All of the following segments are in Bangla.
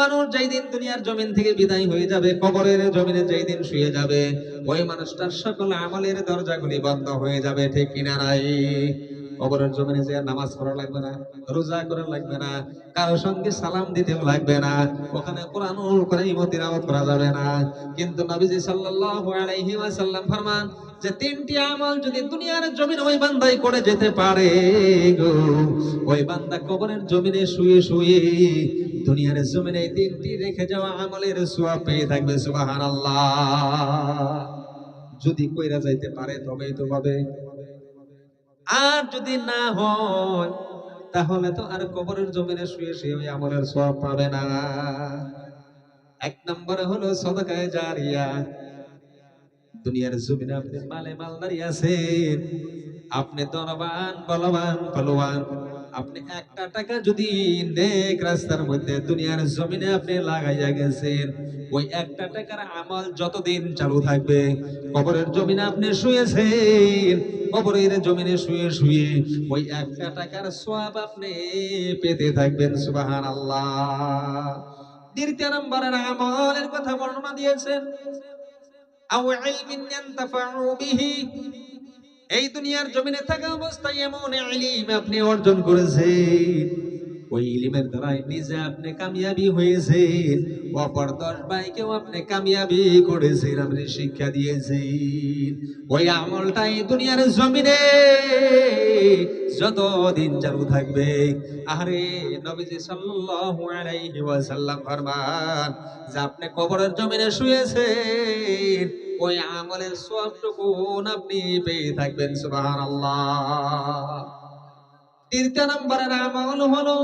মানুষ যেই দিন দুনিয়ার জমিন থেকে বিদায় হয়ে যাবে, কবরের জমিনে যেই দিন শুয়ে যাবে, ওই মানুষটার সকল আমলের দরজাগুলি বন্ধ হয়ে যাবে, ঠিক কিনা নাই? কবরের জমিনে যে নামাজ পড়া লাগবে না, রোজা করা লাগবে না, কারোর সঙ্গে সালাম দিতেও লাগবে না, ওখানে কোরআনুল কারীম তিলাওয়াত করা যাবে না। কিন্তু নবীজি সাল্লাল্লাহু আলাইহি ওয়াসাল্লাম ফরমান, যে তিনটি আমল যদি দুনিয়ার জমিনে ওই বান্দাই করে যেতে পারে গো, ওই বান্দা কবরের জমিনে শুয়ে শুয়ে দুনিয়ার জমিনে এই তিনটি রেখে যাওয়া আমলের সোয়া পেয়ে থাকবে, সুবহানাল্লাহ। যদি কইরা যাইতে পারে, তবেই তো পাবে আর যদি না হয়, তাহলে তো আর কবরের জমিনে শুয়ে শুয়ে ওই আমলের সওয়াব পাবে না। এক নম্বরে হলো সদকায়ে জারিয়া। দুনিয়ার জমিনে আপনি মালে মাল মালদারি আছেন আপনি ধনবান বলবান বলবান আপনি একটা টাকা যদি নেক রাস্তার মধ্যে দুনিয়ার জমিনে আপনি লাগাইয়া গেছেন, ওই একটা টাকার আমল যতদিন চালু থাকবে, কবরের জমিনে আপনি শুয়েছেন, কবরের জমিনে শুয়ে শুয়ে ওই একটা টাকার সোয়াব আপনি পেতে থাকবেন সুবাহান আল্লাহ দ্বিতীয় নম্বরের আমলের কথা বর্ণনা দিয়েছেন, আও ইলমিন ইয়ানতাফাউ বিহি এই দুনিয়ার জমিনে থাকা অবস্থায় এমন ইলিম আপনি অর্জন করেছেন। ওই ইলিমের দ্বারাই নিজে আপনি কামিয়াবি হয়েছেন। অপর দশ ভাইকেও আপনি কামিয়াবি করেছেন, আপনি শিক্ষা দিয়েছেন। ওই আমলটাই দুনিয়ার জমিনে যতদিন চালু থাকবে। আরে নবীজি সাল্লাল্লাহু আলাইহি ওয়াসাল্লাম ফরমান, যে আপনি কবরের জমিনে শুয়েছেন, ওই আমলের সবটুকু আপনি পেয়ে থাকবেন, সুবহানাল্লাহ। তৃতীয় নম্বরের আমল হলো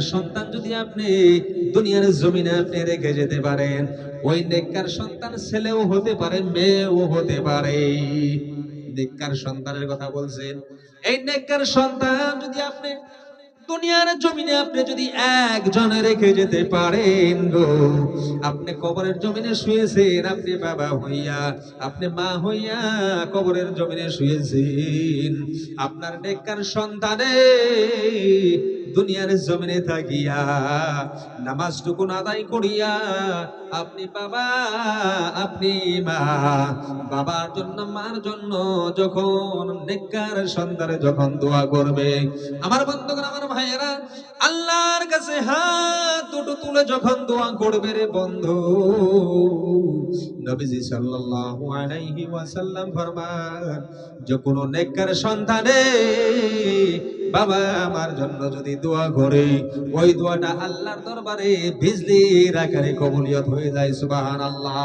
সন্তান যদি আপনি দুনিয়ার জমিনে আপনি রেখে যেতে পারেন, ওই নেককার সন্তান ছেলেও হতে পারে, মেয়েও হতে পারে। নেককার সন্তানের কথা বলছেন। এই নেককার সন্তান যদি আপনি দুনিয়ার জমিনে আপনি যদি একজনে রেখে যেতে পারেন গো, আপনি কবরের জমিনে শুয়েছেন, আপনি বাবা হইয়া, আপনি মা হইয়া কবরের জমিনে শুয়েছেন। আপনার নেককার সন্তানে দুনিয়ার জমিনে থাকিয়া, নামাজটুকু আদায় করিয়া, আপনি বাবা, আপনি মা, বাবার জন্য, মার জন্য যখন নেককার সন্তানে যখন দোয়া করবে, আমার বন্ধুগণ, আমার ভাইয়েরা, আল্লাহর কাছে হাত দুটো তুলে যখন দোয়া করবে রে বন্ধু, নবীজি সাল্লাল্লাহু আলাইহি ওয়াসাল্লাম ফরমান, যে কোনো নেককার সন্তানে বাবা আমার জন্য যদি দোয়া করে, ওই দোয়াটা আল্লাহর দরবারে বিজলির আকারে কবুলিয়ত হয়ে যায়, সুবহানাল্লাহ।